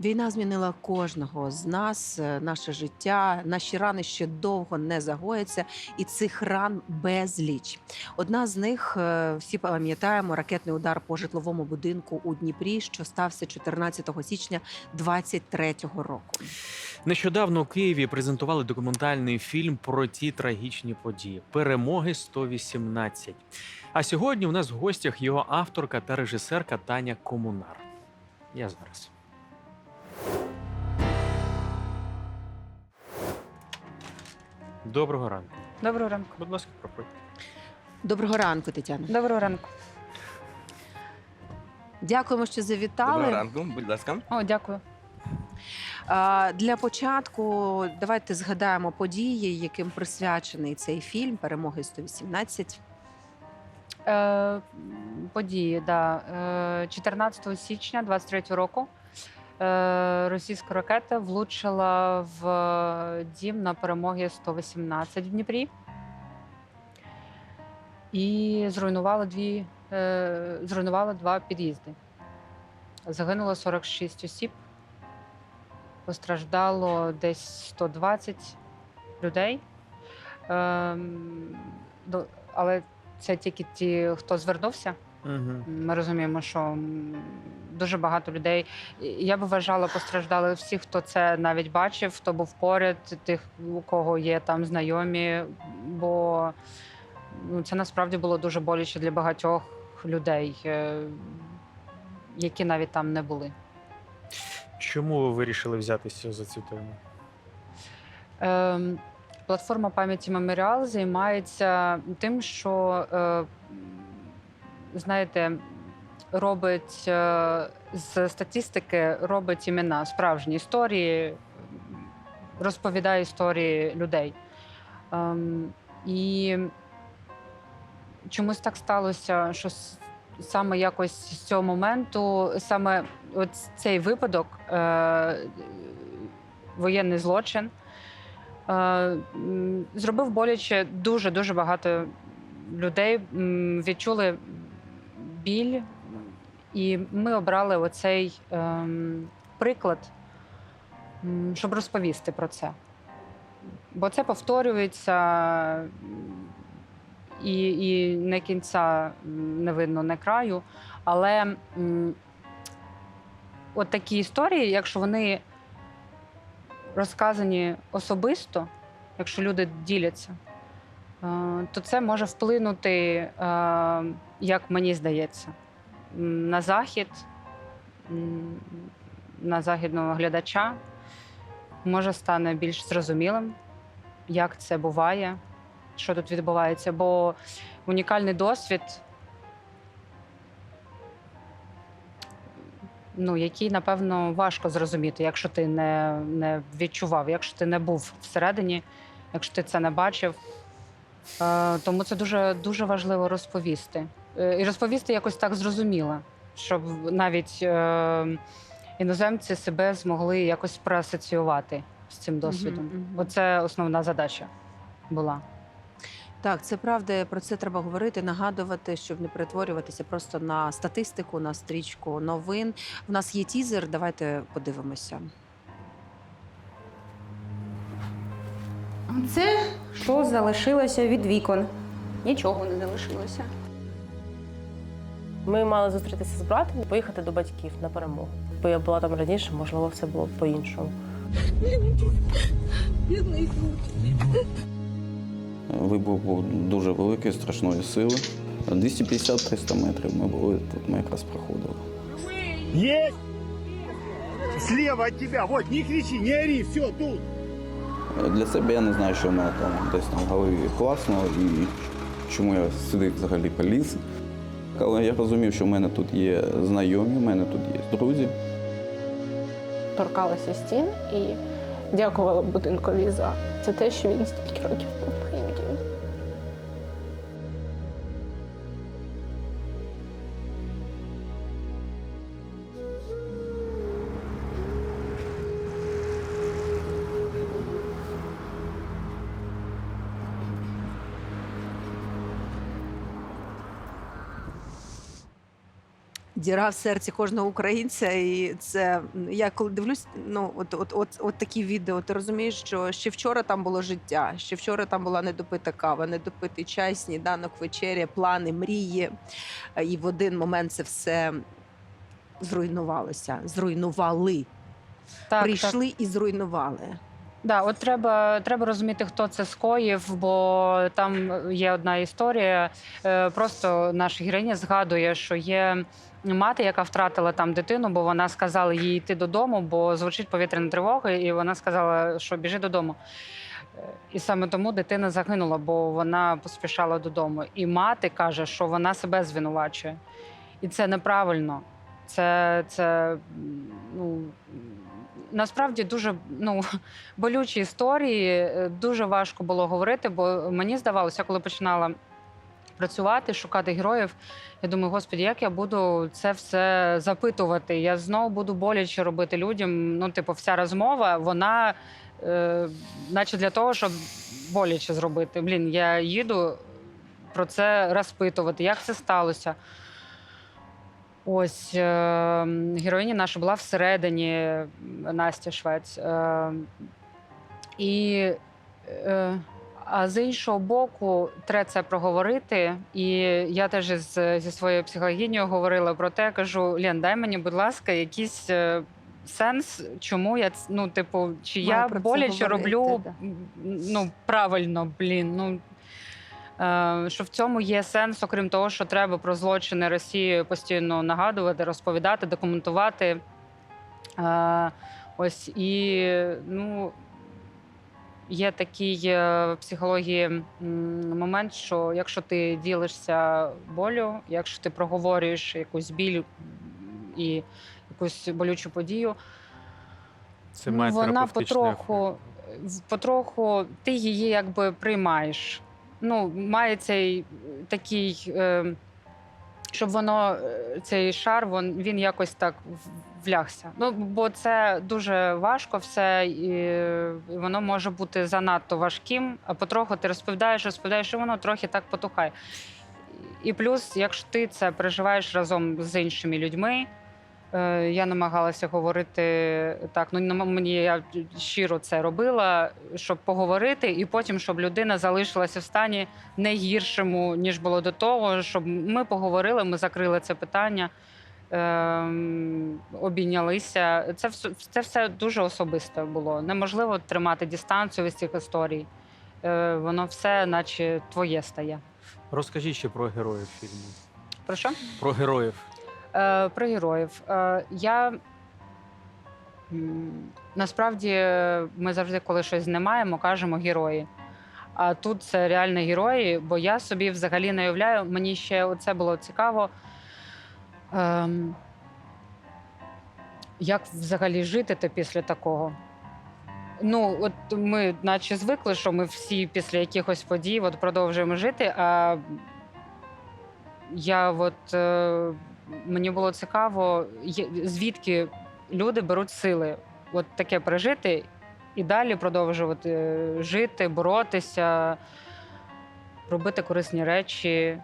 Війна змінила кожного з нас, е, наше життя. Наші рани ще довго не загояться, і цих ран безліч. Одна з них е, всі пам'ятаємо ракетний удар по житловому будинку у Дніпрі, що стався 14 січня 23-го року. Нещодавно у Києві презентували документальний фільм про ті трагічні події перемоги 118. А сьогодні у нас в гостях його авторка та режисерка Таня Комунар. Я зараз. Доброго ранку. Доброго ранку. Будь ласка, проходьте. Доброго ранку, Тетяна. Доброго ранку. Дякуємо, що завітали. Доброго ранку, будь ласка. О, дякую. А, Для початку давайте згадаємо події, яким присвячений цей фільм Перемоги 118. Е, події, да. Е, 14 січня 23 року російська ракета влучила в дім на перемоги 118 в Дніпрі і зруйнувала дві, е, зруйнувала два під'їзди. Загинуло 46 осіб, постраждало десь 120 людей. Ем, але це тільки ті, хто звернувся. Угу. Ми розуміємо, що дуже багато людей. Я би вважала, постраждали всі, хто це навіть бачив, хто був поряд, тих, у кого є там знайомі. Бо ну, це насправді було дуже боляче для багатьох людей, е, які навіть там не були. Чому ви вирішили взятися за цю тему? Ем, Платформа пам'яті Меморіал займається тим, що, е, знаєте, робить е, з статистики робить імена, справжні історії, розповідає історії людей. Ем, І чомусь так сталося, що саме якось з цього моменту, саме от цей випадок, е, воєнний злочин. Е, зробив боляче дуже дуже багато людей відчули біль, і ми обрали оцей ем, приклад, щоб розповісти про це. Бо це повторюється і, і не кінця не видно, не краю. Але м, от такі історії, якщо вони розказані особисто, якщо люди діляться, то це може вплинути, е, як мені здається, на захід, на західного глядача. Може стане більш зрозумілим, як це буває, що тут відбувається. Бо унікальний досвід, ну, який, напевно, важко зрозуміти, якщо ти не, не відчував, якщо ти не був всередині, якщо ти це не бачив. Тому це дуже, дуже важливо розповісти. Е, і розповісти якось так зрозуміло, щоб навіть е, іноземці себе змогли якось проасоціювати з цим досвідом. Мгм. Оце основна задача була. Так, це правда. Про це треба говорити, нагадувати, щоб не перетворюватися просто на статистику, на стрічку новин. У нас є тізер. Давайте подивимося. Це що залишилося від вікон? Нічого не залишилося. Ми мали зустрітися з братом і поїхати до батьків на перемогу. Бо я була там раніше, можливо, все було б по-іншому. Вибух був дуже великий, страшної сили. 250-300 метрів ми були тут, ми якраз проходили. Есть! Слева от тебя, вот, не кричи, не ори, все, тут. Для себе я не знаю, що в мене там десь там в голові класно і чому я сюди взагалі поліз. Але я розумів, що в мене тут є знайомі, в мене тут є друзі. Торкалася стін і дякувала будинкові за це те, що він стільки років був діра в серці кожного українця. І це я коли дивлюсь, ну от, от, от, от такі відео, ти розумієш, що ще вчора там було життя, ще вчора там була недопита кава, недопитий чай, сніданок, вечеря, плани, мрії. І в один момент це все зруйнувалося. Зруйнували. Так, так. Прийшли і зруйнували. Да, от треба, треба розуміти, хто це скоїв, бо там є одна історія. Е, Просто наша героїня згадує, що є мати, яка втратила там дитину, бо вона сказала їй йти додому, бо звучить повітряна тривога, і вона сказала, що біжи додому. Е, І саме тому дитина загинула, бо вона поспішала додому. І мати каже, що вона себе звинувачує. І це неправильно. Це, це ну, насправді дуже ну, болючі історії. Е, Дуже важко було говорити, бо мені здавалося, коли починала працювати, шукати героїв. Я думаю, господі, як я буду це все запитувати? Я знову буду боляче робити людям. Ну, типу, вся розмова, вона, е, наче для того, щоб боляче зробити. Блін, я їду про це розпитувати, як це сталося. Ось е, героїня наша була всередині Настя Швець. Е, і, е, а з іншого боку, треба це проговорити. І я теж із, зі своєю психологінею говорила про те, кажу: Лен, дай мені, будь ласка, якийсь е, сенс, чому я ну, типу, чи Маю я боляче роблю да. ну, правильно, блін. Ну, Е, що в цьому є сенс, окрім того, що треба про злочини Росії постійно нагадувати, розповідати, документувати. Е, Ось і ну, є такий е, в психології момент, що якщо ти ділишся болю, якщо ти проговорюєш якусь біль і якусь болючу подію, Це ну, має вона потроху, потроху ти її якби приймаєш. Ну, має цей такий, е, щоб воно, е, цей шар, він, він якось так влягся. Ну, бо це дуже важко все, і воно може бути занадто важким, а потроху ти розповідаєш, розповідаєш, і воно трохи так потухає. І плюс, якщо ти це переживаєш разом з іншими людьми, Я намагалася говорити так. Ну мені я щиро це робила, щоб поговорити, і потім, щоб людина залишилася в стані не гіршому, ніж було до того. Щоб ми поговорили, ми закрили це питання, ем, обійнялися. Це все, це все дуже особисте було. Неможливо тримати дистанцію від цих історій. Е, Воно все, наче твоє стає. Розкажіть ще про героїв фільму. Про що? Про героїв. Е, про героїв. Е, я насправді ми завжди, коли щось знімаємо, кажемо герої. А тут це реально герої, бо я собі взагалі не уявляю. Мені ще це було цікаво. Ем, як взагалі жити то після такого? Ну, от ми, наче звикли, що ми всі після якихось подій от продовжуємо жити. А я от е, мені було цікаво, звідки люди беруть сили от таке пережити і далі продовжувати жити, боротися, робити корисні речі.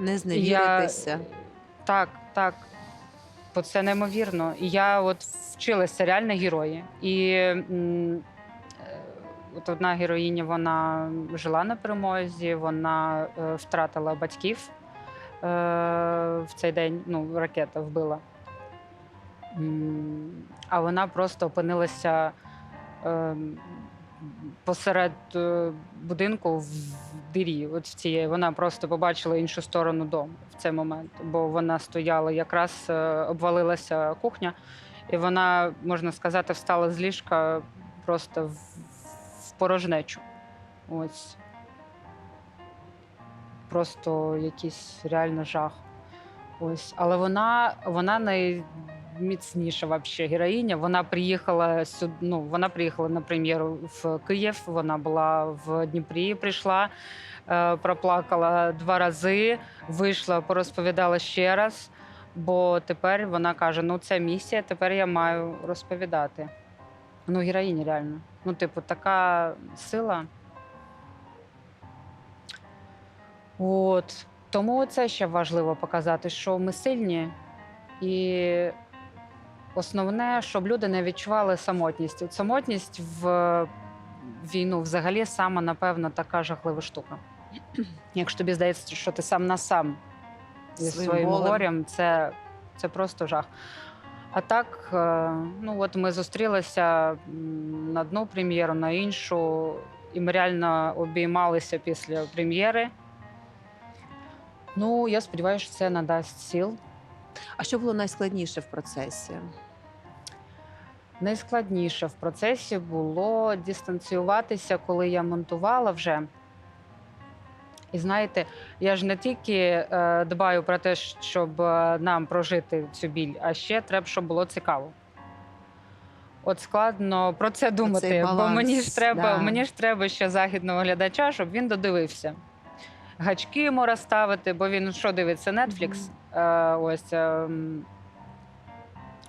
Не зневіритися. Я... Так, так. Бо це неймовірно. І я от вчилася реально герої. І м, е, от одна героїня вона жила на перемозі, вона е, втратила батьків е, в цей день. Ну, ракета вбила. А вона просто опинилася е, посеред е, будинку в дирі. От в цієї вона просто побачила іншу сторону дому в цей момент, бо вона стояла, якраз е, обвалилася кухня, і вона, можна сказати, встала з ліжка просто в, в порожнечу. Ось. Просто якийсь реально жах. Ось. Але вона, вона найміцніша вообще героїня. Вона приїхала сюди. Ну, вона приїхала на прем'єру в Київ. Вона була в Дніпрі, прийшла, е, проплакала два рази, вийшла, порозповідала ще раз. Бо тепер вона каже: ну це місія, тепер я маю розповідати. Ну, героїня реально. Ну, типу, така сила. От. Тому це ще важливо показати, що ми сильні, І основне, щоб люди не відчували самотність. От самотність в війну взагалі сама, напевно, така жахлива штука. Якщо тобі здається, що ти сам на сам зі Своїм своїм болем. горем, це, це просто жах. А так, е, ну от ми зустрілися м, на одну прем'єру, на іншу, і ми реально обіймалися після прем'єри. Ну, я сподіваюся, що це надасть сил. А що було найскладніше в процесі? Найскладніше в процесі було дистанціюватися, коли я монтувала вже. І знаєте, я ж не тільки е, дбаю про те, щоб е, нам прожити цю біль, а ще треба, щоб було цікаво. От складно про це думати, бо баланс, мені ж треба, да. мені ж треба ще західного глядача, щоб він додивився. Гачки йому розставити, бо він що дивиться Netflix. Е, ось, ем,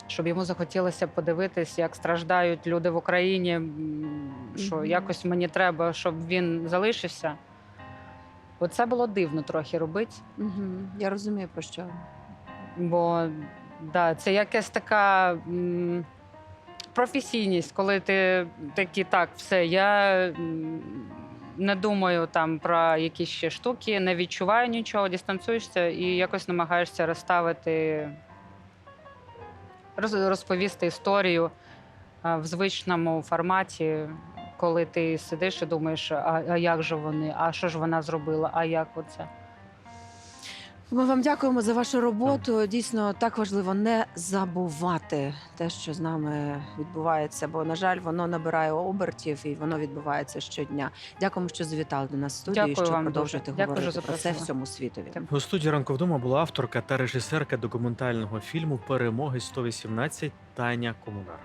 щоб йому захотілося подивитись, як страждають люди в Україні. м, Що Мгм. якось мені треба, щоб він залишився. Оце було дивно трохи робити. Угу. Я розумію про що. Бо да, це якась така м, професійність, коли ти такий, так, все, я м, не думаю там про якісь ще штуки, не відчуваю нічого, дистанцюєшся і якось намагаєшся розставити, роз- розповісти історію в звичному форматі. Коли ти сидиш і думаєш, а, а як же вони, а що ж вона зробила, а як оце? Ми вам дякуємо за вашу роботу. Дійсно, так важливо не забувати те, що з нами відбувається, бо, на жаль, воно набирає обертів і воно відбувається щодня. Дякуємо, що завітали до нас в студію, і Дякую що вам продовжуєте дуже. Дякую, говорити що про це запросили. всьому світові. У студії ранку вдома була авторка та режисерка документального фільму Перемоги 118 Таня Комунар.